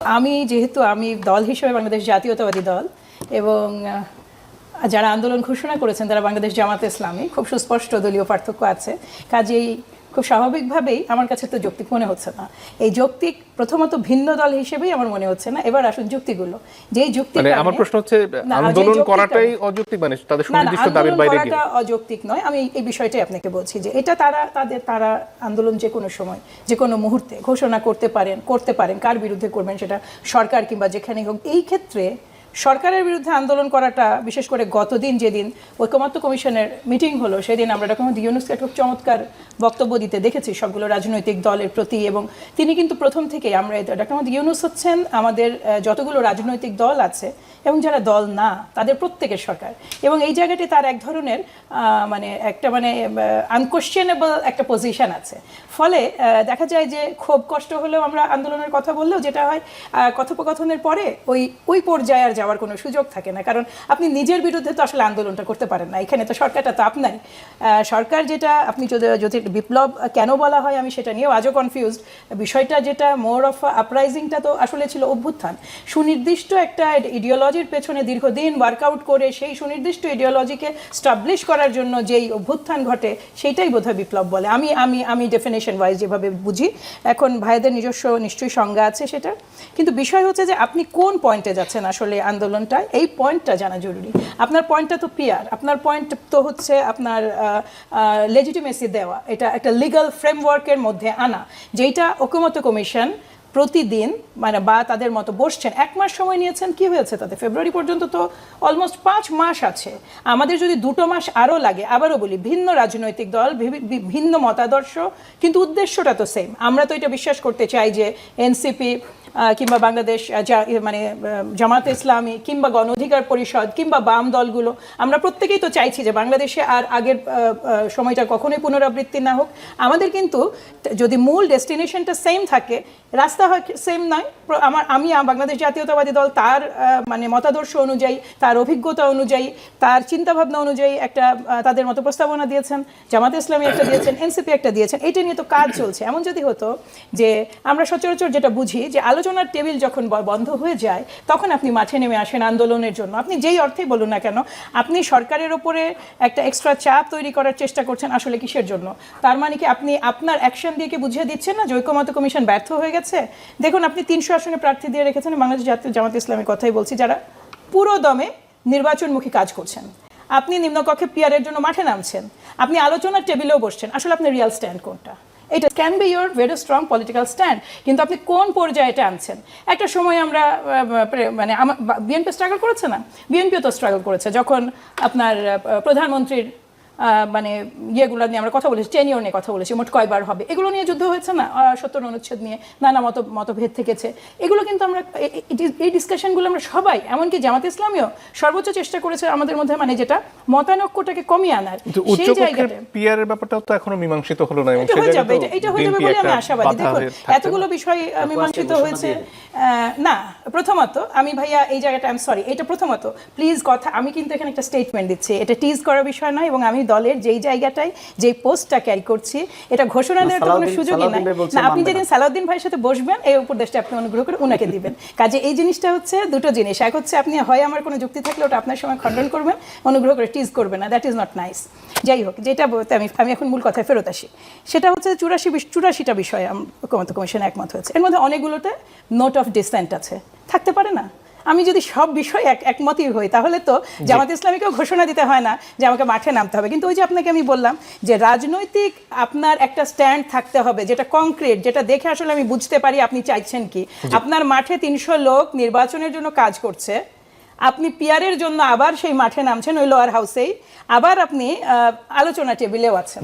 আমি যেহেতু আমি দল হিসেবে বাংলাদেশ জাতীয়তাবাদী দল এবং যারা আন্দোলন ঘোষণা করেছেন তারা বাংলাদেশ জামাতে ইসলামী, খুব সুস্পষ্ট দলীয় পার্থক্য আছে। কাজেই খুব স্বাভাবিকভাবেই আমার কাছে তো যৌক্তিক মনে হচ্ছে না। এই যৌক্তিক প্রথমত ভিন্ন দল হিসেবেই আমার মনে হচ্ছে না। এবার আসুন যুক্তিগুলো। যেই যুক্তি মানে আমার প্রশ্ন হচ্ছে আন্দোলন করাটাই অযৌক্তিক মানে তাদের সুনির্দিষ্ট দাবির বাইরে গিয়ে। অযৌক্তিক নয়। আমি এই বিষয়টাই আপনাকে বলছি যে এটা তারা তাদের তারা আন্দোলন যে কোনো সময় যে কোনো মুহূর্তে ঘোষণা করতে পারেন করতে পারেন কার বিরুদ্ধে করবেন সেটা সরকার কিংবা যেখানেই হোক। এই ক্ষেত্রে সরকারের বিরুদ্ধে আন্দোলন করাটা, বিশেষ করে গতদিন যেদিন ঐকমত্য কমিশনের মিটিং হলো, সেদিন আমরা ডক্টর মোহাম্মদ ইউনুসকে খুব চমৎকার বক্তব্য দিতে দেখেছি সবগুলো রাজনৈতিক দলের প্রতি এবং তিনি কিন্তু প্রথম থেকেই আমরা ডক্টর মোহাম্মদ ইউনুস হচ্ছেন, আমাদের যতগুলো রাজনৈতিক দল আছে এবং যারা দল না, তাদের প্রত্যেকের সরকার। এবং এই জায়গাটি তার এক ধরনের মানে একটা মানে আনকোশ্চেনেবল একটা পজিশন আছে। ফলে দেখা যায় যে খুব কষ্ট হলেও আমরা আন্দোলনের কথা বললেও যেটা হয় কথোপকথনের পরে ওই ওই পর্যায়ে আর যাওয়ার কোনো সুযোগ থাকে না। কারণ আপনি নিজের বিরুদ্ধে তো আসলে আন্দোলনটা করতে পারেন না। এখানে তো সরকারটা তো আপনারই। সরকার যেটা, আপনি যদি যদি বিপ্লব কেন বলা হয়, আমি সেটা নিয়েও আজও কনফিউজড বিষয়টা যেটা মোর অফ আপরাইজিংটা তো আসলে ছিল অভ্যুত্থান। সুনির্দিষ্ট একটা ইডিওলজির পেছনে দীর্ঘদিন ওয়ার্কআউট করে সেই সুনির্দিষ্ট ইডিওলজিকে স্টাবলিশ করার জন্য যেই অভ্যুত্থান ঘটে, সেইটাই বোধহয় বিপ্লব বলে। আমি আমি আমি ডেফিনেশন ওয়াইজ যেভাবে বুঝি, এখন ভাইদের নিজস্ব নিশ্চয়ই সংজ্ঞা আছে সেটা কিন্তু বিষয় হচ্ছে যে আপনি কোন পয়েন্টে যাচ্ছেন আসলে? আন্দোলনটা, এই পয়েন্টটা জানা জরুরি। আপনার পয়েন্টটা তো পিয়ার আপনার পয়েন্ট তো হচ্ছে আপনার লেজিটিমেসি দেওয়া। এটা একটা লিগাল ফ্রেমওয়ার্কের মধ্যে আনা। যেটা ঐকমত্য কমিশন প্রতিদিন মানে বা তাদের মতো বসছেন, এক মাস সময় নিয়েছেন, কি হয়েছে তাদের ফেব্রুয়ারি পর্যন্ত তো অলমোস্ট পাঁচ মাস আছে। আমাদের যদি দুটো মাস আরও লাগে, আবারও বলি, ভিন্ন রাজনৈতিক দল ভিন্ন মতাদর্শ, কিন্তু উদ্দেশ্যটা তো সেম আমরা তো এটা বিশ্বাস করতে চাই যে এনসিপি কিংবা বাংলাদেশ ইয়ে মানে জামাত ইসলামী, কিংবা গণ অধিকার পরিষদ, কিংবা বাম দলগুলো, আমরা প্রত্যেকেই তো চাইছি যে বাংলাদেশে আর আগের সময়টা কখনোই পুনরাবৃত্তি না হোক। আমাদের কিন্তু যদি মূল ডেস্টিনেশনটা সেম থাকে, রাস্তা হয় সেম নয় আমার আমি বাংলাদেশ জাতীয়তাবাদী দল, তার মানে মতাদর্শ অনুযায়ী, তার অভিজ্ঞতা অনুযায়ী, তার চিন্তাভাবনা অনুযায়ী একটা তাদের মতো প্রস্তাবনা দিয়েছেন, জামাত ইসলামী একটা দিয়েছেন, এনসিপি একটা দিয়েছেন। এটা নিয়ে তো কাজ চলছে। এমন যদি হতো যে আমরা সচরাচর যেটা বুঝি যে আলোচনার টেবিল যখন বন্ধ হয়ে যায়, তখন আপনি মাঠে নেমে আসেন আন্দোলনের জন্য। আপনি যেই অর্থেই বলুন না কেন, আপনি সরকারের ওপরে একটা এক্সট্রা চাপ তৈরি করার চেষ্টা করছেন আসলে কিসের জন্য? তার মানে কি আপনি আপনার অ্যাকশন দিয়ে কি বুঝিয়ে দিচ্ছেন না যে কমিশন ব্যর্থ হয়ে গেছে? দেখুন, আপনি তিনশো আসনে প্রার্থী দিয়ে রেখেছেন বাংলাদেশ জাতীয় জামাত ইসলামের কথাই বলছি, যারা পুরো দমে নির্বাচনমুখী কাজ করছেন। আপনি নিম্নকক্ষে পিয়ারের জন্য মাঠে নামছেন, আপনি আলোচনার টেবিলেও বসছেন, আসলে আপনার রিয়াল স্ট্যান্ড কোনটা? এটা can be your very strong political stand কিন্তু আপনি কোন পর্যায়ে এটা আনছেন একটা সময় আমরা মানে বিএনপি স্ট্রাগল করেছে না? বিএনপিও তো স্ট্রাগল করেছে, যখন আপনার প্রধানমন্ত্রীর মানে ইয়েগুলো নিয়ে আমরা কথা বলেছি টেনিওর নিয়ে কথা বলেছি মোট কয়বার হবে? এগুলো নিয়ে যুদ্ধ হয়েছে না? সত্তর অনুচ্ছেদ নিয়ে নানা মত মতভেদ থেকেছে। এগুলো কিন্তু আমরা এই ডিসকাশনগুলো আমরা সবাই এমনকি জামাত ইসলামীও সর্বোচ্চ চেষ্টা করেছে আমাদের মধ্যে মানে যেটা মতানৈক্যটাকে কমিয়ে আনার। সেই জায়গাটা পিয়ারের ব্যাপারটাও তো এখনও মীমাংসিত হলো না এটা হয়ে যাবে এটা- হয়ে যাবে বলে আমি আশাবাদী। দেখুন এতগুলো বিষয় মীমাংসিত হয়েছে না প্রথমত আমি ভাইয়া এই জায়গাটা আই এম সরি এটা প্রথমত প্লিজ কথা আমি কিন্তু এখানে একটা স্টেটমেন্ট দিচ্ছি এটা টিজ করার বিষয় নয় এবং আমি দলের যেই জায়গাটায় যেই পোস্টটা ক্যারি করছি এটা ঘোষণা দেওয়ার তো কোনো সুযোগই নাই। না আপনি যেদিন সালাউদ্দিন ভাইয়ের সাথে বসবেন এই উপদেশটা আপনি অনুগ্রহ করে উনাকে দিবেন। কাজে এই জিনিসটা হচ্ছে দুটো জিনিস। এক হচ্ছে আপনি হয় আমার কোনো যুক্তি থাকলে ওটা আপনার সময় খণ্ডন করবেন অনুগ্রহ করে টিজ করবেন না দ্যাট ইজ নট নাইস যাই হোক যেটা বলতে আমি আমি এখন মূল কথায় ফেরত আসি। সেটা হচ্ছে চুরাশি চুরাশিটা বিষয়ে ঐকমত্য কমিশন একমত হয়েছে। এর মধ্যে অনেকগুলোতে নোট অফ ডিসেন্ট আছে। থাকতে পারে না? আমি যদি সব বিষয় এক একমতই হই তাহলে তো জামাত ইসলামীকেও ঘোষণা দিতে হয় না যে আমাকে মাঠে নামতে হবে। কিন্তু ওই যে আপনাকে আমি বললাম যে রাজনৈতিক আপনার একটা স্ট্যান্ড থাকতে হবে যেটা কংক্রিট যেটা দেখে আসলে আমি বুঝতে পারি আপনি চাইছেন কি। আপনার মাঠে তিনশো লোক নির্বাচনের জন্য কাজ করছে আপনি পিয়ারের জন্য আবার সেই মাঠে নামছেন ওই লোয়ার হাউসেই আবার আপনি আলোচনা টেবিলেও আছেন।